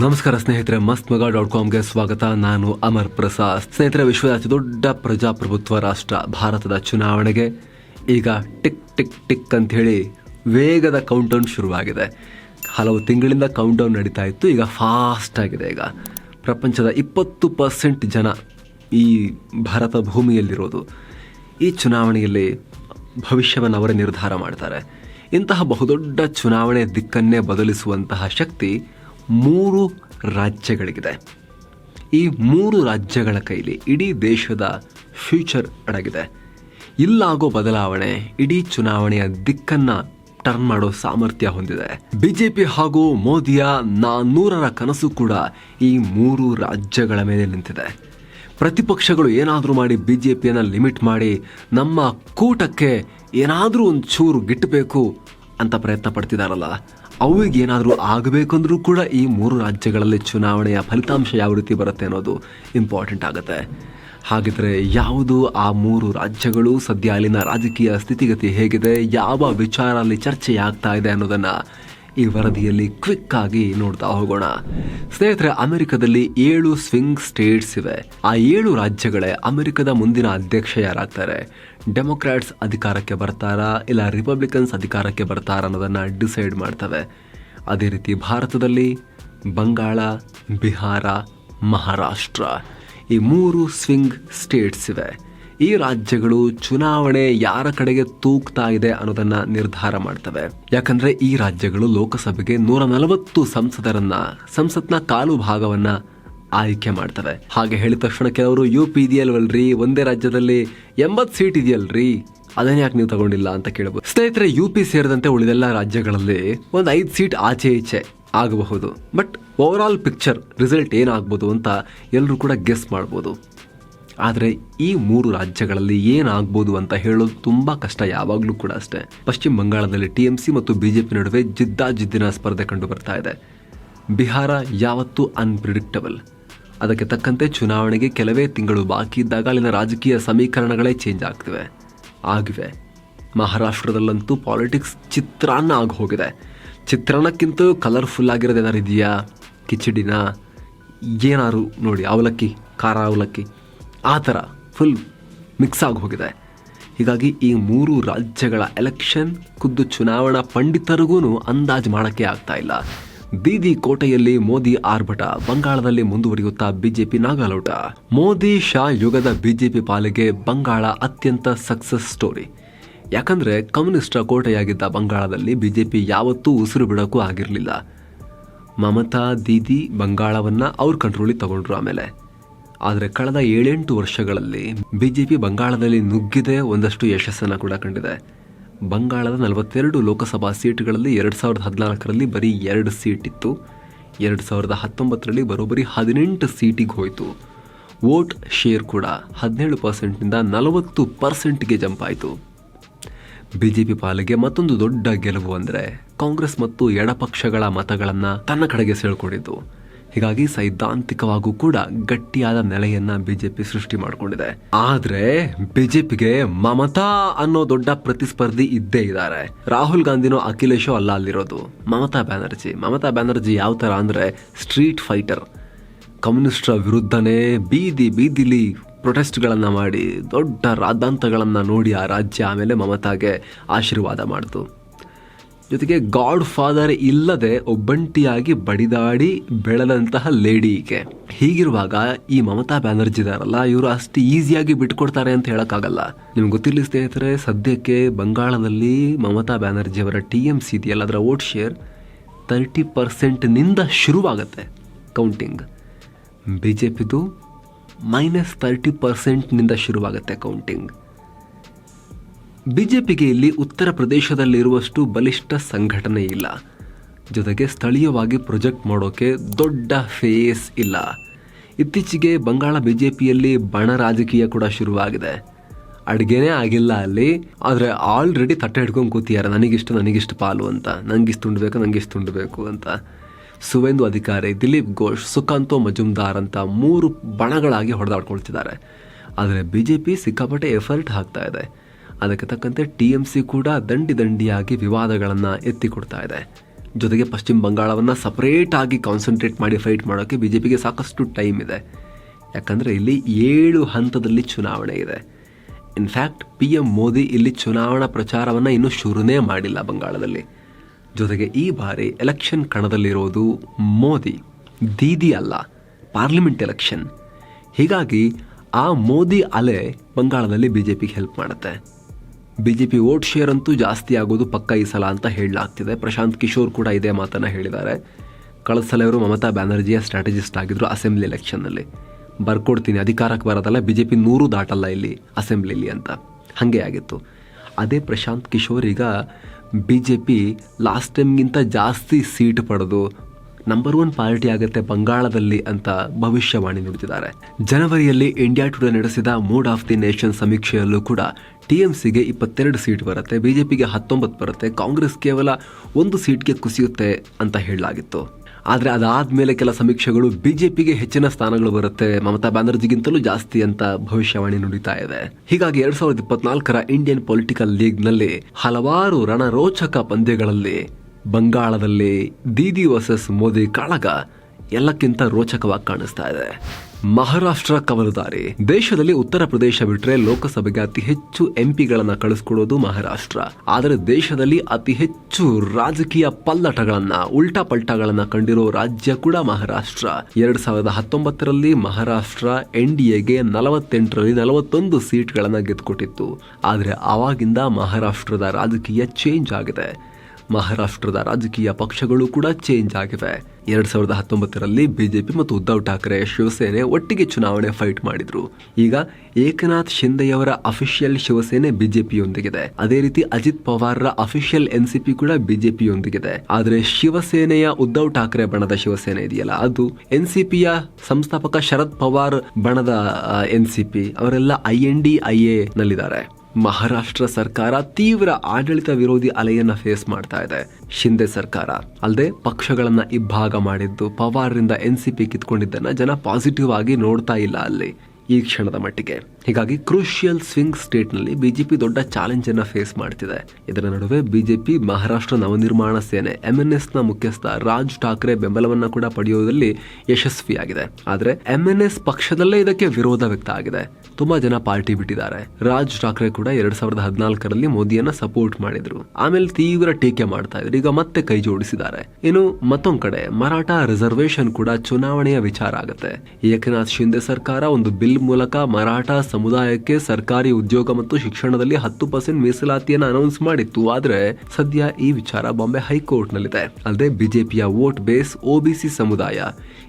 ನಮಸ್ಕಾರ ಸ್ನೇಹಿತರೆ ಮಸ್ತ್ ಮಗ ಡಾಟ್ ಕಾಮ್ಗೆ ಸ್ವಾಗತ. ನಾನು ಅಮರ್ ಪ್ರಸಾದ್. ಸ್ನೇಹಿತರೆ, ವಿಶ್ವದ ಅತಿ ದೊಡ್ಡ ಪ್ರಜಾಪ್ರಭುತ್ವ ರಾಷ್ಟ್ರ ಭಾರತದ ಚುನಾವಣೆಗೆ ಈಗ ಟಿಕ್ ಟಿಕ್ ಟಿಕ್ ಅಂತ ಹೇಳಿ ವೇಗದ ಕೌಂಟೌನ್ ಶುರುವಾಗಿದೆ. ಹಲವು ತಿಂಗಳಿಂದ ಕೌಂಟೌನ್ ನಡೀತಾ ಇತ್ತು. ಈಗ ಫಾಸ್ಟ್ ಆಗಿದೆ ಈಗ. ಪ್ರಪಂಚದ ಇಪ್ಪತ್ತು ಪರ್ಸೆಂಟ್ ಜನ ಈ ಭಾರತ ಭೂಮಿಯಲ್ಲಿರೋದು. ಈ ಚುನಾವಣೆಯಲ್ಲಿ ಭವಿಷ್ಯವನ್ನು ಅವರೇ ನಿರ್ಧಾರ ಮಾಡ್ತಾರೆ. ಇಂತಹ ಬಹುದೊಡ್ಡ ಚುನಾವಣೆ ದಿಕ್ಕನ್ನೇ ಬದಲಿಸುವಂತಹ ಶಕ್ತಿ ಮೂರು ರಾಜ್ಯಗಳಿಗಿದೆ. ಈ ಮೂರು ರಾಜ್ಯಗಳ ಕೈಲಿ ಇಡೀ ದೇಶದ ಫ್ಯೂಚರ್ ಅಡಗಿದೆ. ಇಲ್ಲಾಗೋ ಬದಲಾವಣೆ, ಇಡೀ ಚುನಾವಣೆಯ ದಿಕ್ಕನ್ನು ಟರ್ನ್ ಮಾಡೋ ಸಾಮರ್ಥ್ಯ ಹೊಂದಿದೆ. ಬಿಜೆಪಿ ಹಾಗೂ ಮೋದಿಯ ನಾನ್ನೂರರ ಕನಸು ಕೂಡ ಈ ಮೂರು ರಾಜ್ಯಗಳ ಮೇಲೆ ನಿಂತಿದೆ. ಪ್ರತಿಪಕ್ಷಗಳು ಏನಾದರೂ ಮಾಡಿ ಬಿ ಜೆ ಪಿಯನ್ನು ಲಿಮಿಟ್ ಮಾಡಿ ನಮ್ಮ ಕೂಟಕ್ಕೆ ಏನಾದರೂ ಒಂದು ಚೂರು ಗಿಟ್ಟಬೇಕು ಅಂತ ಪ್ರಯತ್ನ ಪಡ್ತಿದಾರಲ್ಲ ಅವಿಗೆ ಏನಾದರೂ ಆಗಬೇಕಂದ್ರೂ ಕೂಡ ಈ ಮೂರು ರಾಜ್ಯಗಳಲ್ಲಿ ಚುನಾವಣೆಯ ಫಲಿತಾಂಶ ಯಾವ ರೀತಿ ಬರುತ್ತೆ ಅನ್ನೋದು ಇಂಪಾರ್ಟೆಂಟ್ ಆಗುತ್ತೆ. ಹಾಗಿದ್ರೆ ಯಾವುದು ಆ ಮೂರು ರಾಜ್ಯಗಳು ಸದ್ಯ ಅಲ್ಲಿನ ರಾಜಕೀಯ ಸ್ಥಿತಿಗತಿ ಹೇಗಿದೆ, ಯಾವ ವಿಚಾರ ಅಲ್ಲಿ ಚರ್ಚೆ ಆಗ್ತಾ ಇದೆ ಅನ್ನೋದನ್ನ ಈ ವರದಿಯಲ್ಲಿ ಕ್ವಿಕ್ ಆಗಿ ನೋಡ್ತಾ ಹೋಗೋಣ. ಸ್ನೇಹಿತರೆ, ಅಮೆರಿಕದಲ್ಲಿ ಏಳು ಸ್ವಿಂಗ್ ಸ್ಟೇಟ್ಸ್ ಇವೆ. ಆ ಏಳು ರಾಜ್ಯಗಳೇ ಅಮೆರಿಕದ ಮುಂದಿನ ಅಧ್ಯಕ್ಷ ಯಾರಾಗ್ತಾರೆ? ಡೆಮೊಕ್ರಾಟ್ಸ್ ಅಧಿಕಾರಕ್ಕೆ ಬರ್ತಾರಾ, ಇಲ್ಲ ರಿಪಬ್ಲಿಕನ್ಸ್ ಅಧಿಕಾರಕ್ಕೆ ಬರ್ತಾರಾ ಅನ್ನೋದನ್ನ ಡಿಸೈಡ್ ಮಾಡ್ತವೆ. ಅದೇ ರೀತಿ ಭಾರತದಲ್ಲಿ ಬಂಗಾಳ, ಬಿಹಾರ, ಮಹಾರಾಷ್ಟ್ರ ಈ ಮೂರು ಸ್ವಿಂಗ್ ಸ್ಟೇಟ್ಸ್ ಇವೆ. ಈ ರಾಜ್ಯಗಳು ಚುನಾವಣೆ ಯಾರ ಕಡೆಗೆ ತೂಕ್ತಾ ಇದೆ ಅನ್ನೋದನ್ನ ನಿರ್ಧಾರ ಮಾಡ್ತವೆ. ಯಾಕಂದ್ರೆ ಈ ರಾಜ್ಯಗಳು ಲೋಕಸಭೆಗೆ ನೂರ ನಲವತ್ತು ಸಂಸದರನ್ನ, ಸಂಸತ್ನ ಕಾಲು ಭಾಗವನ್ನ ಆಯ್ಕೆ ಮಾಡ್ತವೆ. ಹಾಗೆ ಹೇಳಿದ ತಕ್ಷಣ ಕೆಲವರು ಯು ಪಿ ಇದೆಯಲ್ವಲ್ರಿ, ಒಂದೇ ರಾಜ್ಯದಲ್ಲಿ ಎಂಬತ್ ಸೀಟ್ ಇದೆಯಲ್ರಿ, ಅದನ್ನ ಯಾಕೆ ನೀವು ತಗೊಂಡಿಲ್ಲ ಅಂತ ಕೇಳಬಹುದು ಸ್ನೇಹಿತರೆ, ಯು ಪಿ ಸೇರಿದಂತೆ ಉಳಿದೆಲ್ಲ ರಾಜ್ಯಗಳಲ್ಲಿ ಒಂದು ಐದು ಸೀಟ್ ಆಚೆ ಈಚೆ ಆಗಬಹುದು. But overall picture result ಏನಾಗ್ಬೋದು ಅಂತ ಎಲ್ಲರೂ ಕೂಡ ಗೆಸ್ ಮಾಡ್ಬೋದು. ಆದರೆ ಈ ಮೂರು ರಾಜ್ಯಗಳಲ್ಲಿ ಏನಾಗ್ಬೋದು ಅಂತ ಹೇಳೋದು ತುಂಬ ಕಷ್ಟ ಯಾವಾಗಲೂ ಕೂಡ ಅಷ್ಟೇ. ಪಶ್ಚಿಮ ಬಂಗಾಳದಲ್ಲಿ ಟಿಎಂಸಿ ಮತ್ತು ಬಿಜೆಪಿ ನಡುವೆ ಜಿದ್ದಾಜಿದ್ದಿನ ಸ್ಪರ್ಧೆ ಕಂಡು ಬರ್ತಾ ಇದೆ. ಬಿಹಾರ ಯಾವತ್ತೂ ಅನ್ಪ್ರಿಡಿಕ್ಟಬಲ್ ಅದಕ್ಕೆ ತಕ್ಕಂತೆ ಚುನಾವಣೆಗೆ ಕೆಲವೇ ತಿಂಗಳು ಬಾಕಿ ಇದ್ದಾಗ ಅಲ್ಲಿನ ರಾಜಕೀಯ ಸಮೀಕರಣಗಳೇ ಚೇಂಜ್ ಆಗ್ತಿವೆ. ಆಗಿವೆ. ಮಹಾರಾಷ್ಟ್ರದಲ್ಲಂತೂ ಪಾಲಿಟಿಕ್ಸ್ ಚಿತ್ರಾನ್ನ ಆಗಿ ಹೋಗಿದೆ ಚಿತ್ರಾನ್ನಕ್ಕಿಂತ ಕಲರ್ಫುಲ್ ಆಗಿರೋದು ಏನಾರು ಇದೆಯಾ ಕಿಚಡಿನ? ಏನಾರು ನೋಡಿ, ಅವಲಕ್ಕಿ, ಖಾರ ಅವಲಕ್ಕಿ. ಆ ಥರ ಫುಲ್ ಮಿಕ್ಸ್ ಆಗಿ ಹೋಗಿದೆ. ಹೀಗಾಗಿ ಈ ಮೂರು ರಾಜ್ಯಗಳ ಎಲೆಕ್ಷನ್ ಖುದ್ದು ಚುನಾವಣಾ ಪಂಡಿತರಿಗೂ ಅಂದಾಜು ಮಾಡೋಕ್ಕೆ ಆಗ್ತಾ ಇಲ್ಲ. ಬೀದಿ ಕೋಟೆಯಲ್ಲಿ ಮೋದಿ ಆರ್ಭಟ, ಬಂಗಾಳದಲ್ಲಿ ಮುಂದುವರಿಯುತ್ತಾ ಬಿಜೆಪಿ ನಾಗಾಲೋಟ. ಮೋದಿ ಶಾ ಯುಗದ ಬಿಜೆಪಿ ಪಾಲಿಗೆ ಬಂಗಾಳ ಅತ್ಯಂತ ಸಕ್ಸಸ್ ಸ್ಟೋರಿ ಯಾಕಂದ್ರೆ ಕಮ್ಯುನಿಸ್ಟ್ರ ಕೋಟೆಯಾಗಿದ್ದ ಬಂಗಾಳದಲ್ಲಿ ಬಿಜೆಪಿ ಯಾವತ್ತೂ ಉಸಿರು ಬಿಡೋಕ್ಕೂ ಆಗಿರಲಿಲ್ಲ. ಮಮತಾ, ದೀದಿ, ಬಂಗಾಳವನ್ನ ಅವ್ರ ಕಂಟ್ರೋಲಿಗೆ ತಗೊಂಡ್ರು ಆಮೇಲೆ. ಆದರೆ ಕಳೆದ ಏಳೆಂಟು ವರ್ಷಗಳಲ್ಲಿ ಬಿ ಜೆ ಪಿ ಬಂಗಾಳದಲ್ಲಿ ನುಗ್ಗಿದೆ ಒಂದಷ್ಟು ಯಶಸ್ಸನ್ನು ಕೂಡ ಕಂಡಿದೆ. ಬಂಗಾಳದ ನಲವತ್ತೆರಡು ಲೋಕಸಭಾ ಸೀಟ್ಗಳಲ್ಲಿ ಎರಡು ಸಾವಿರದ ಹದಿನಾಲ್ಕರಲ್ಲಿ ಬರೀ ಎರಡು ಸೀಟ್ ಇತ್ತು ಎರಡು ಸಾವಿರದ ಹತ್ತೊಂಬತ್ತರಲ್ಲಿ ಬರೋಬ್ಬರಿ ಹದಿನೆಂಟು ಸೀಟಿಗೆ ಹೋಯಿತು. ವೋಟ್ ಶೇರ್ ಕೂಡ ಹದಿನೇಳು ಪರ್ಸೆಂಟ್ನಿಂದ ನಲವತ್ತು ಪರ್ಸೆಂಟ್ಗೆ ಜಂಪ್ ಆಯಿತು. ಪಿ ಪಾಲಿಗೆ ಮತ್ತೊಂದು ದೊಡ್ಡ ಗೆಲುವು ಅಂದರೆ ಕಾಂಗ್ರೆಸ್ ಮತ್ತು ಎಡಪಕ್ಷಗಳ ಮತಗಳನ್ನು ತನ್ನ ಕಡೆಗೆ ಸೆಳ್ಕೊಂಡಿದ್ದು. ಹೀಗಾಗಿ ಸೈದ್ಧಾಂತಿಕವಾಗೂ ಕೂಡ ಗಟ್ಟಿಯಾದ ನೆಲೆಯನ್ನ ಬಿಜೆಪಿ ಸೃಷ್ಟಿ ಮಾಡಿಕೊಂಡಿದೆ. ಆದ್ರೆ ಬಿಜೆಪಿಗೆ ಮಮತಾ ಅನ್ನೋ ದೊಡ್ಡ ಪ್ರತಿಸ್ಪರ್ಧಿ ಇದ್ದೇ ಇದ್ದಾರೆ ರಾಹುಲ್ ಗಾಂಧಿನೂ ಅಖಿಲೇಶೋ ಅಲ್ಲ ಅಲ್ಲಿರೋದು. ಮಮತಾ ಬ್ಯಾನರ್ಜಿ. ಮಮತಾ ಬ್ಯಾನರ್ಜಿ ಯಾವ ತರ ಅಂದ್ರೆ ಸ್ಟ್ರೀಟ್ ಫೈಟರ್. ಕಮ್ಯುನಿಸ್ಟರ ವಿರುದ್ಧನೇ ಬೀದಿ ಬೀದಿಲಿ ಪ್ರೊಟೆಸ್ಟ್ಗಳನ್ನು ಮಾಡಿ ದೊಡ್ಡ ರಾದ್ದಾಂತಗಳನ್ನು ನೋಡಿ ಆ ರಾಜ್ಯ ಆಮೇಲೆ ಮಮತಾಗೆ ಆಶೀರ್ವಾದ ಮಾಡಿತು. ಜೊತೆಗೆ ಗಾಡ್ ಫಾದರ್ ಇಲ್ಲದೆ ಒಬ್ಬಂಟಿಯಾಗಿ ಬಡಿದಾಡಿ ಬೆಳೆದಂತಹ ಲೇಡಿ ಈಕೆ. ಹೀಗಿರುವಾಗ ಈ ಮಮತಾ ಬ್ಯಾನರ್ಜಿ ಇದಾರಲ್ಲ, ಇವರು ಅಷ್ಟು ಈಸಿಯಾಗಿ ಬಿಟ್ಕೊಡ್ತಾರೆ ಅಂತ ಹೇಳೋಕ್ಕಾಗಲ್ಲ. ನಿಮ್ಗೆ ಗೊತ್ತಿರಲಿ ಸ್ನೇಹಿತರೆ, ಸದ್ಯಕ್ಕೆ ಬಂಗಾಳದಲ್ಲಿ ಮಮತಾ ಬ್ಯಾನರ್ಜಿ ಅವರ ಟಿ ಎಂ ಸಿ ಇದೆಯಲ್ಲ ಅದರ ವೋಟ್ ಶೇರ್ ತರ್ಟಿ ಪರ್ಸೆಂಟ್ನಿಂದ ಶುರುವಾಗತ್ತೆ ಕೌಂಟಿಂಗ್ ಬಿ ಜೆ ಪಿದು ಮೈನಸ್ ತರ್ಟಿ ಪರ್ಸೆಂಟ್ನಿಂದ ಶುರುವಾಗುತ್ತೆ ಕೌಂಟಿಂಗ್ ಬಿಜೆಪಿಗೆ ಇಲ್ಲಿ ಉತ್ತರ ಪ್ರದೇಶದಲ್ಲಿರುವಷ್ಟು ಬಲಿಷ್ಠ ಸಂಘಟನೆ ಇಲ್ಲ. ಜೊತೆಗೆ ಸ್ಥಳೀಯವಾಗಿ ಪ್ರೊಜೆಕ್ಟ್ ಮಾಡೋಕೆ ದೊಡ್ಡ ಫೇಸ್ ಇಲ್ಲ. ಇತ್ತೀಚೆಗೆ ಬಂಗಾಳ ಬಿಜೆಪಿಯಲ್ಲಿ ಬಣ ರಾಜಕೀಯ ಕೂಡ ಶುರುವಾಗಿದೆ. ಅಡುಗೆನೇ ಆಗಿಲ್ಲ ಅಲ್ಲಿ, ಆದರೆ ಆಲ್ರೆಡಿ ತಟ್ಟೆ ಹಿಡ್ಕೊಂಡು ಕೂತಿದ್ದಾರೆ. ನನಗಿಷ್ಟು ನನಗಿಷ್ಟು ಪಾಲು ಅಂತ. ನಂಗಿಷ್ಟು ತುಂಡಬೇಕು ನಂಗಿಷ್ಟು ತುಂಡಬೇಕು ಅಂತ. ಸುವೇಂದು ಅಧಿಕಾರಿ, ದಿಲೀಪ್ ಘೋಷ್, ಸುಕಾಂತೋ ಮಜುಮ್ದಾರ್ ಅಂತ ಮೂರು ಬಣಗಳಾಗಿ ಹೊಡೆದಾಡ್ಕೊಳ್ತಿದ್ದಾರೆ. ಆದರೆ ಬಿ ಜೆ ಪಿ ಸಿಕ್ಕಾಪಟ್ಟೆ ಎಫರ್ಟ್ ಹಾಕ್ತಾ ಇದೆ. ಅದಕ್ಕೆ ತಕ್ಕಂತೆ ಟಿ ಎಂ ಸಿ ಕೂಡ ದಂಡಿ ದಂಡಿಯಾಗಿ ವಿವಾದಗಳನ್ನು ಎತ್ತಿಕೊಡ್ತಾ ಇದೆ. ಜೊತೆಗೆ ಪಶ್ಚಿಮ ಬಂಗಾಳವನ್ನು ಸಪ್ರೇಟ್ ಆಗಿ ಕಾನ್ಸಂಟ್ರೇಟ್ ಮಾಡಿ ಫೈಟ್ ಮಾಡೋಕ್ಕೆ ಬಿ ಜೆ ಪಿಗೆ ಸಾಕಷ್ಟು ಟೈಮ್ ಇದೆ. ಯಾಕಂದರೆ ಇಲ್ಲಿ ಏಳು ಹಂತದಲ್ಲಿ ಚುನಾವಣೆ ಇದೆ. ಇನ್ಫ್ಯಾಕ್ಟ್ ಪಿ ಎಂ ಮೋದಿ ಇಲ್ಲಿ ಚುನಾವಣಾ ಪ್ರಚಾರವನ್ನು ಇನ್ನೂ ಶುರುನೇ ಮಾಡಿಲ್ಲ ಬಂಗಾಳದಲ್ಲಿ. ಜೊತೆಗೆ ಈ ಬಾರಿ ಎಲೆಕ್ಷನ್ ಕಣದಲ್ಲಿರೋದು ಮೋದಿ. ದೀದಿ ಅಲ್ಲ ಪಾರ್ಲಿಮೆಂಟ್ ಎಲೆಕ್ಷನ್ ಹೀಗಾಗಿ ಆ ಮೋದಿ ಅಲೆ ಬಂಗಾಳದಲ್ಲಿ ಬಿ ಜೆ ಪಿಗೆ ಹೆಲ್ಪ್ ಮಾಡುತ್ತೆ. B J P vote share ಅಂತೂ ಜಾಸ್ತಿ ಆಗೋದು ಪಕ್ಕ ಈ ಸಲ ಅಂತ ಹೇಳಲಾಗ್ತಿದೆ. ಪ್ರಶಾಂತ್ ಕಿಶೋರ್ ಕೂಡ ಇದೇ ಮಾತನ್ನು ಹೇಳಿದ್ದಾರೆ. ಕಳೆದ ಸಲ ಇವರು ಮಮತಾ ಬ್ಯಾನರ್ಜಿಯ ಸ್ಟ್ರಾಟಜಿಸ್ಟ್ ಆಗಿದ್ರು ಅಸೆಂಬ್ಲಿ ಎಲೆಕ್ಷನ್ನಲ್ಲಿ ಬರ್ಕೊಡ್ತೀನಿ, ಅಧಿಕಾರಕ್ಕೆ ಬರೋದಲ್ಲ ಬಿ ಜೆ ಪಿ ನೂರು ದಾಟಲ್ಲ ಇಲ್ಲಿ ಅಸೆಂಬ್ಲಿಲಿ ಅಂತ. ಹಾಗೆ ಆಗಿತ್ತು. ಅದೇ ಪ್ರಶಾಂತ್ ಕಿಶೋರ್ ಈಗ ಬಿ ಜೆ ಪಿ ಲಾಸ್ಟ್ ಟೈಮ್ಗಿಂತ ಜಾಸ್ತಿ ಸೀಟ್ ಪಡೆದು ನಂಬರ್ ಒನ್ ಪಾರ್ಟಿ ಆಗುತ್ತೆ ಬಂಗಾಳದಲ್ಲಿ ಅಂತ ಭವಿಷ್ಯವಾಣಿ ನುಡಿದಿದ್ದಾರೆ ಜನವರಿಯಲ್ಲಿ ಇಂಡಿಯಾ ಟುಡೇ ನಡೆಸಿದ ಮೂಡ್ ಆಫ್ ದಿ ನೇಷನ್ ಸಮೀಕ್ಷೆಯಲ್ಲೂ ಕೂಡ ಟಿಎಂಸಿಗೆ ಇಪ್ಪತ್ತೆರಡು ಸೀಟ್ ಬರುತ್ತೆ ಬಿಜೆಪಿಗೆ ಹತ್ತೊಂಬತ್ತು ಬರುತ್ತೆ, ಕಾಂಗ್ರೆಸ್ ಕೇವಲ ಒಂದು ಸೀಟ್ಗೆ ಕುಸಿಯುತ್ತೆ ಅಂತ ಹೇಳಲಾಗಿತ್ತು. ಆದರೆ ಅದಾದ್ಮೇಲೆ ಕೆಲ ಸಮೀಕ್ಷೆಗಳು ಬಿಜೆಪಿಗೆ ಹೆಚ್ಚಿನ ಸ್ಥಾನಗಳು ಬರುತ್ತೆ, ಮಮತಾ ಬ್ಯಾನರ್ಜಿಗಿಂತಲೂ ಜಾಸ್ತಿ ಅಂತ ಭವಿಷ್ಯವಾಣಿ ನುಡಿತಾ ಇದೆ. ಹೀಗಾಗಿ ಎರಡ್ ಸಾವಿರದ ಇಪ್ಪತ್ನಾಲ್ಕರ ಇಂಡಿಯನ್ ಪೊಲಿಟಿಕಲ್ ಲೀಗ್ನಲ್ಲಿ ಹಲವಾರು ರಣರೋಚಕ ಪಂದ್ಯಗಳಲ್ಲಿ ಬಂಗಾಳದಲ್ಲಿ ದೀದಿ ವರ್ಸಸ್ ಮೋದಿ ಕಾಳಗ ಎಲ್ಲಕ್ಕಿಂತ ರೋಚಕವಾಗಿ ಕಾಣಿಸ್ತಾ ಇದೆ. ಮಹಾರಾಷ್ಟ್ರ ಕವಲುದಾರಿ. ದೇಶದಲ್ಲಿ ಉತ್ತರ ಪ್ರದೇಶ ಬಿಟ್ಟರೆ ಲೋಕಸಭೆಗೆ ಅತಿ ಹೆಚ್ಚು ಎಂಪಿಗಳನ್ನ ಕಳಿಸ್ಕೊಡೋದು ಮಹಾರಾಷ್ಟ್ರ. ಆದರೆ ದೇಶದಲ್ಲಿ ಅತಿ ಹೆಚ್ಚು ರಾಜಕೀಯ ಪಲ್ಲಟಗಳನ್ನ ಉಲ್ಟಾ ಪಲ್ಟಾಗಳನ್ನ ಕಂಡಿರೋ ರಾಜ್ಯ ಕೂಡ ಮಹಾರಾಷ್ಟ್ರ. ಎರಡ್ ಸಾವಿರದ ಹತ್ತೊಂಬತ್ತರಲ್ಲಿ ಮಹಾರಾಷ್ಟ್ರ ಎನ್ ಡಿ ಎಗೆ ನಲವತ್ತೆಂಟರಲ್ಲಿ ನಲವತ್ತೊಂದು ಸೀಟ್ಗಳನ್ನ ಗೆದ್ದುಕೊಟ್ಟಿತ್ತು ಆದರೆ ಆವಾಗಿಂದ ಮಹಾರಾಷ್ಟ್ರದ ರಾಜಕೀಯ ಚೇಂಜ್ ಆಗಿದೆ. ಮಹಾರಾಷ್ಟ್ರದ ರಾಜಕೀಯ ಪಕ್ಷಗಳು ಕೂಡ ಚೇಂಜ್ ಆಗಿವೆ. ಎರಡ್ ಸಾವಿರದ ಹತ್ತೊಂಬತ್ತರಲ್ಲಿ ಬಿಜೆಪಿ ಮತ್ತು ಉದ್ಧವ್ ಠಾಕ್ರೆ ಶಿವಸೇನೆ ಒಟ್ಟಿಗೆ ಚುನಾವಣೆ ಫೈಟ್ ಮಾಡಿದ್ರು. ಈಗ ಏಕನಾಥ್ ಶಿಂದೆಯವರ ಅಫಿಷಿಯಲ್ ಶಿವಸೇನೆ ಬಿಜೆಪಿಯೊಂದಿಗಿದೆ. ಅದೇ ರೀತಿ ಅಜಿತ್ ಪವಾರ್ರ ಅಫಿಷಿಯಲ್ ಎನ್ಸಿಪಿ ಕೂಡ ಬಿಜೆಪಿಯೊಂದಿಗಿದೆ. ಆದರೆ ಶಿವಸೇನೆಯ ಉದ್ಧವ್ ಠಾಕ್ರೆ ಬಣದ ಶಿವಸೇನೆ ಇದೆಯಲ್ಲ, ಅದು ಎನ್ಸಿಪಿಯ ಸಂಸ್ಥಾಪಕ ಶರದ್ ಪವಾರ್ ಬಣದ ಎನ್ಸಿಪಿ ಅವರೆಲ್ಲ I N D I A ನಲ್ಲಿದ್ದಾರೆ. Maharashtra ಸರ್ಕಾರ ತೀವ್ರ ಆಡಳಿತ ವಿರೋಧಿ ಅಲೆಯನ್ನ ಫೇಸ್ ಮಾಡ್ತಾ ಇದೆ. ಶಿಂದೆ ಸರ್ಕಾರ ಅಲ್ಲದೆ ಪಕ್ಷಗಳನ್ನ ಇಬ್ಬಾಗ ಮಾಡಿದ್ದು ಪವಾರ್ರಿಂದ ಎನ್ ಸಿ ಪಿ ಕಿತ್ಕೊಂಡಿದ್ದನ್ನ ಜನ ಪಾಸಿಟಿವ್ ಆಗಿ ನೋಡ್ತಾ ಇಲ್ಲ ಅಲ್ಲಿ ಈ ಕ್ಷಣದ ಮಟ್ಟಿಗೆ. ಹೀಗಾಗಿ ಕ್ರೂಷಿಯಲ್ ಸ್ವಿಂಗ್ ಸ್ಟೇಟ್ನಲ್ಲಿ ಬಿಜೆಪಿ ದೊಡ್ಡ ಚಾಲೆಂಜ್ ಅನ್ನ ಫೇಸ್ ಮಾಡ್ತಿದೆ. ಇದರ ನಡುವೆ ಬಿಜೆಪಿ ಮಹಾರಾಷ್ಟ್ರ ನವನಿರ್ಮಾಣ ಸೇನೆ ಎಂಎನ್ಎಸ್ನ ಮುಖ್ಯಸ್ಥ ರಾಜ್ ಠಾಕ್ರೆ ಬೆಂಬಲವನ್ನ ಕೂಡ ಪಡೆಯುವುದರಲ್ಲಿ ಯಶಸ್ವಿಯಾಗಿದೆ. ಆದರೆ ಎಂಎನ್ಎಸ್ ಪಕ್ಷದಲ್ಲೇ ಇದಕ್ಕೆ ವಿರೋಧ ವ್ಯಕ್ತ ಆಗಿದೆ. ತುಂಬಾ ಜನ ಪಾರ್ಟಿ ಬಿಟ್ಟಿದ್ದಾರೆ. ರಾಜ್ ಠಾಕ್ರೆ ಕೂಡ ಎರಡ್ ಸಾವಿರದ ಹದಿನಾಲ್ಕರಲ್ಲಿ ಮೋದಿಯನ್ನ ಸಪೋರ್ಟ್ ಮಾಡಿದ್ರು. ಆಮೇಲೆ ತೀವ್ರ ಟೀಕೆ ಮಾಡ್ತಾ ಇದ್ರು. ಈಗ ಮತ್ತೆ ಕೈ ಜೋಡಿಸಿದ್ದಾರೆ. ಇನ್ನು ಮತ್ತೊಂದ್ ಕಡೆ, ಮರಾಠ ರಿಸರ್ವೇಶನ್ ಕೂಡ ಚುನಾವಣೆಯ ವಿಚಾರ ಆಗುತ್ತೆ. ಏಕನಾಥ್ ಶಿಂದೆ ಸರ್ಕಾರ ಒಂದು ಬಿಲ್ ಮೂಲಕ ಮರಾಠ ಸಮುದಾಯಕ್ಕೆ ಸರ್ಕಾರಿ ಉದ್ಯೋಗ ಮತ್ತು ಶಿಕ್ಷಣದಲ್ಲಿ ಹತ್ತು ಪರ್ಸೆಂಟ್ ಮೀಸಲಾತಿಯನ್ನ ಅನೌನ್ಸ್ ಮಾಡಿತ್ತು. ಆದ್ರೆ ಸದ್ಯ ಈ ವಿಚಾರ ಬಾಂಬೆ ಹೈಕೋರ್ಟ್ ನಲ್ಲಿದೆ ಅಲ್ಲದೆ ಬಿಜೆಪಿಯ ವೋಟ್ ಬೇಸ್ ಒಬಿಸಿ ಸಮುದಾಯ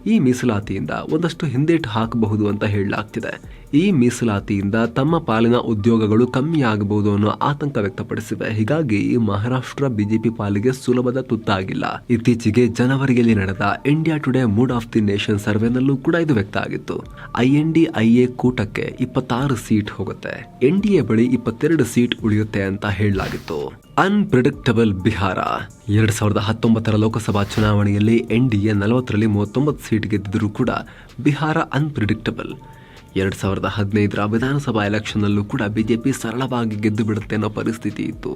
ಈ ಮೀಸಲಾತಿಯಿಂದ ಒಂದಷ್ಟು ಹಿಂದೇಟು ಹಾಕಬಹುದು ಅಂತ ಹೇಳಲಾಗ್ತಿದೆ. ಈ ಮೀಸಲಾತಿಯಿಂದ ತಮ್ಮ ಪಾಲಿನ ಉದ್ಯೋಗಗಳು ಕಮ್ಮಿ ಆಗಬಹುದು ಅನ್ನೋ ಆತಂಕ ವ್ಯಕ್ತಪಡಿಸಿವೆ. ಹೀಗಾಗಿ ಮಹಾರಾಷ್ಟ್ರ ಬಿಜೆಪಿ ಪಾಲಿಗೆ ಸುಲಭದ ತುತ್ತಾಗಿಲ್ಲ. ಇತ್ತೀಚೆಗೆ ಜನವರಿಯಲ್ಲಿ ನಡೆದ India Today mood of the nation ಸರ್ವೆನಲ್ಲೂ ಕೂಡ ಇದು ವ್ಯಕ್ತ ಆಗಿತ್ತು. ಐ ಎನ್ ಕೂಟಕ್ಕೆ ಇಪ್ಪತ್ತಾರು ಸೀಟ್ ಹೋಗುತ್ತೆ. ಎನ್ ಡಿ ಬಳಿ ಇಪ್ಪತ್ತೆರಡು ಸೀಟ್ ಉಳಿಯುತ್ತೆ ಅಂತ ಹೇಳಲಾಗಿತ್ತು. ಅನ್ಪ್ರಿಡಿಕ್ಟಬಲ್ ಬಿಹಾರ. ಎರಡ್ ಸಾವಿರದ ಹತ್ತೊಂಬತ್ತರ ಲೋಕಸಭಾ ಚುನಾವಣೆಯಲ್ಲಿ ಎನ್ ಡಿ ಎ ನಲವತ್ತರಲ್ಲಿ ಮೂವತ್ತೊಂಬತ್ತು ಸೀಟ್ ಗೆದ್ದಿದ್ರೂ ಕೂಡ ಬಿಹಾರ ಅನ್ಪ್ರಿಡಿಕ್ಟಬಲ್ ಎರಡ್ ಸಾವಿರದ ಹದಿನೈದರ ವಿಧಾನಸಭಾ ಎಲೆಕ್ಷನ್ನಲ್ಲೂ ಕೂಡ ಬಿಜೆಪಿ ಸರಳವಾಗಿ ಗೆದ್ದು ಬಿಡುತ್ತೆ ಅನ್ನೋ ಪರಿಸ್ಥಿತಿ ಇತ್ತು.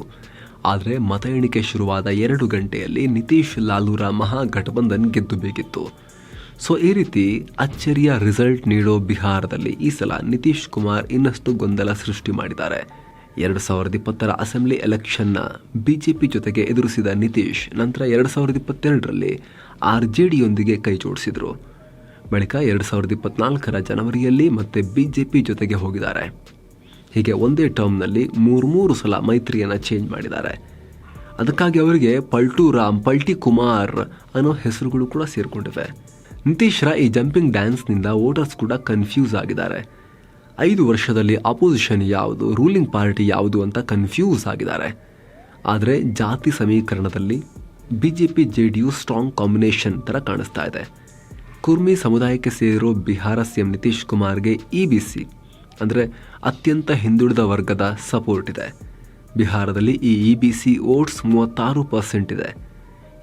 ಆದರೆ ಮತ ಎಣಿಕೆ ಶುರುವಾದ ಎರಡು ಗಂಟೆಯಲ್ಲಿ ನಿತೀಶ್ ಲಾಲೂರ ಮಹಾಗಠಬಂಧನ್ ಗೆದ್ದು ಬೇಕಿತ್ತು. ಸೊ ಈ ರೀತಿ ಅಚ್ಚರಿಯ ರಿಸಲ್ಟ್ ನೀಡೋ ಬಿಹಾರದಲ್ಲಿ ಈ ಸಲ ನಿತೀಶ್ ಕುಮಾರ್ ಇನ್ನಷ್ಟು ಗೊಂದಲ ಸೃಷ್ಟಿ ಮಾಡಿದ್ದಾರೆ. ಎರಡು ಸಾವಿರದ ಇಪ್ಪತ್ತರ ಅಸೆಂಬ್ಲಿ ಎಲೆಕ್ಷನ್ನ ಬಿ ಜೆ ಪಿ ಜೊತೆಗೆ ಎದುರಿಸಿದ ನಿತೀಶ್ ನಂತರ ಎರಡು ಸಾವಿರದ ಇಪ್ಪತ್ತೆರಡರಲ್ಲಿ ಆರ್ ಜೆ ಡಿಯೊಂದಿಗೆ ಕೈ ಜೋಡಿಸಿದರು. ಬಳಿಕ ಎರಡು ಸಾವಿರದ ಇಪ್ಪತ್ನಾಲ್ಕರ ಜನವರಿಯಲ್ಲಿ ಮತ್ತೆ ಬಿಜೆಪಿ ಜೊತೆಗೆ ಹೋಗಿದ್ದಾರೆ. ಹೀಗೆ ಒಂದೇ ಟರ್ಮ್ನಲ್ಲಿ ಮೂರು ಮೂರು ಸಲ ಮೈತ್ರಿಯನ್ನು ಚೇಂಜ್ ಮಾಡಿದ್ದಾರೆ. ಅದಕ್ಕಾಗಿ ಅವರಿಗೆ ಪಲ್ಟು ರಾಮ್ ಪಲ್ಟಿ ಕುಮಾರ್ ಅನ್ನೋ ಹೆಸರುಗಳು ಕೂಡ ಸೇರಿಕೊಂಡಿವೆ. ನಿತೀಶ್ರ ಈ ಜಂಪಿಂಗ್ ಡ್ಯಾನ್ಸ್ನಿಂದ ವೋಟರ್ಸ್ ಕೂಡ ಕನ್ಫ್ಯೂಸ್ ಆಗಿದ್ದಾರೆ. ಐದು ವರ್ಷದಲ್ಲಿ ಅಪೋಸಿಷನ್ ಯಾವುದು ರೂಲಿಂಗ್ ಪಾರ್ಟಿ ಯಾವುದು ಅಂತ ಕನ್ಫ್ಯೂಸ್ ಆಗಿದ್ದಾರೆ. ಆದರೆ ಜಾತಿ ಸಮೀಕರಣದಲ್ಲಿ B J P J D U strong combination ಥರ ಕಾಣಿಸ್ತಾ ಇದೆ. ಕುರ್ಮಿ ಸಮುದಾಯಕ್ಕೆ ಸೇರಿರೋ ಬಿಹಾರ ಸಿಎಂ ನಿತೀಶ್ ಕುಮಾರ್ಗೆ ಇ ಬಿ ಸಿ, ಅಂದರೆ ಅತ್ಯಂತ ಹಿಂದುಳಿದ ವರ್ಗದ ಸಪೋರ್ಟ್ ಇದೆ. ಬಿಹಾರದಲ್ಲಿ ಈ ಇ ಬಿ ಸಿ ಓಟ್ಸ್ ಮೂವತ್ತಾರು ಪರ್ಸೆಂಟ್ ಇದೆ.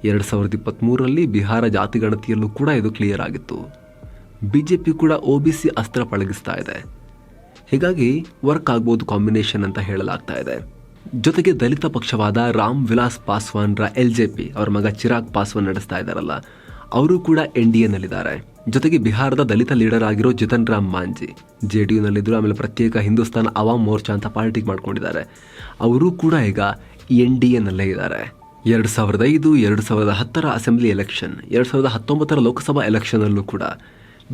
ಎರಡು ಸಾವಿರದ ಇಪ್ಪತ್ತ್ಮೂರರಲ್ಲಿ ಬಿಹಾರ ಜಾತಿಗಣತಿಯಲ್ಲೂ ಕೂಡ ಇದು ಕ್ಲಿಯರ್ ಆಗಿತ್ತು. ಬಿ ಜೆ ಪಿ ಕೂಡ ಒ ಬಿ ಸಿ ಅಸ್ತ್ರ ಪಳಗಿಸ್ತಾ ಇದೆ. ಹೀಗಾಗಿ ವರ್ಕ್ ಆಗ್ಬೋದು ಕಾಂಬಿನೇಷನ್ ಅಂತ ಹೇಳಲಾಗ್ತಾ ಇದೆ. ಜೊತೆಗೆ ದಲಿತ ಪಕ್ಷವಾದ ರಾಮ್ ವಿಲಾಸ್ ಪಾಸ್ವಾನ್ರ ಎಲ್ ಜೆ ಪಿ, ಅವರ ಮಗ ಚಿರಾಗ್ ಪಾಸ್ವಾನ್ ನಡೆಸ್ತಾ ಇದ್ದಾರಲ್ಲ ಅವರು ಕೂಡ ಎನ್ ಡಿ ಎನಲ್ಲಿದ್ದಾರೆ. ಜೊತೆಗೆ ಬಿಹಾರದ ದಲಿತ ಲೀಡರ್ ಆಗಿರೋ ಜಿತನ್ ರಾಮ್ ಮಾಂಜಿ ಜೆ ಡಿ ಯುನಲ್ಲಿದ್ದರು ಆಮೇಲೆ ಪ್ರತ್ಯೇಕ ಹಿಂದೂಸ್ತಾನ್ ಅವಾಮ್ ಮೋರ್ಚಾ ಅಂತ ಪಾರ್ಟಿಗೆ ಮಾಡ್ಕೊಂಡಿದ್ದಾರೆ. ಅವರು ಕೂಡ ಈಗ ಎನ್ ಡಿ ಎನಲ್ಲೇ ಇದ್ದಾರೆ. ಎರಡು ಸಾವಿರದ ಐದು, ಎರಡು ಸಾವಿರದ ಹತ್ತರ ಅಸೆಂಬ್ಲಿ ಎಲೆಕ್ಷನ್, ಎರಡು ಸಾವಿರದ ಹತ್ತೊಂಬತ್ತರ ಲೋಕಸಭಾ ಎಲೆಕ್ಷನಲ್ಲೂ ಕೂಡ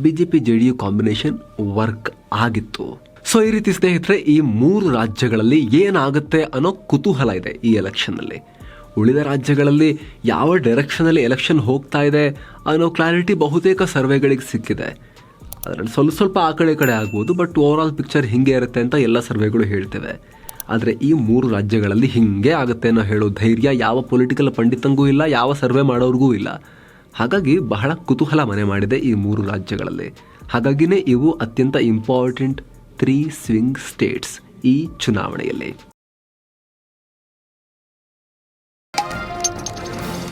BJP J D U combination work ಆಗಿತ್ತು. ಸೊ, ಈ ರೀತಿ ಸ್ನೇಹಿತರೆ, ಈ ಮೂರು ರಾಜ್ಯಗಳಲ್ಲಿ ಏನಾಗುತ್ತೆ ಅನ್ನೋ ಕುತೂಹಲ ಇದೆ ಈ ಎಲೆಕ್ಷನ್ನಲ್ಲಿ. ಉಳಿದ ರಾಜ್ಯಗಳಲ್ಲಿ ಯಾವ ಡೈರೆಕ್ಷನಲ್ಲಿ ಎಲೆಕ್ಷನ್ ಹೋಗ್ತಾ ಇದೆ ಅನ್ನೋ ಕ್ಲಾರಿಟಿ ಬಹುತೇಕ ಸರ್ವೆಗಳಿಗೆ ಸಿಕ್ಕಿದೆ. ಅದರಲ್ಲಿ ಸ್ವಲ್ಪ ಸ್ವಲ್ಪ ಆ ಕಡೆ ಕಡೆ ಆಗ್ಬೋದು ಬಟ್ ಓವರ್ ಆಲ್ ಪಿಕ್ಚರ್ ಹಿಂಗೆ ಇರುತ್ತೆ ಅಂತ ಎಲ್ಲ ಸರ್ವೆಗಳು ಹೇಳ್ತೇವೆ. ಆದರೆ ಈ ಮೂರು ರಾಜ್ಯಗಳಲ್ಲಿ ಹಿಂಗೆ ಆಗುತ್ತೆ ಅನ್ನೋ ಹೇಳೋ ಧೈರ್ಯ ಯಾವ ಪೊಲಿಟಿಕಲ್ ಪಂಡಿತಂಗೂ ಇಲ್ಲ, ಯಾವ ಸರ್ವೆ ಮಾಡೋರಿಗೂ ಇಲ್ಲ. ಹಾಗಾಗಿ ಬಹಳ ಕುತೂಹಲ ಮನೆ ಮಾಡಿದೆ ಈ ಮೂರು ರಾಜ್ಯಗಳಲ್ಲಿ. ಹಾಗಾಗಿನೇ ಇವು ಅತ್ಯಂತ ಇಂಪಾರ್ಟೆಂಟ್ ತ್ರೀ ಸ್ವಿಂಗ್ ಸ್ಟೇಟ್ಸ್ ಈ ಚುನಾವಣೆಯಲ್ಲಿ.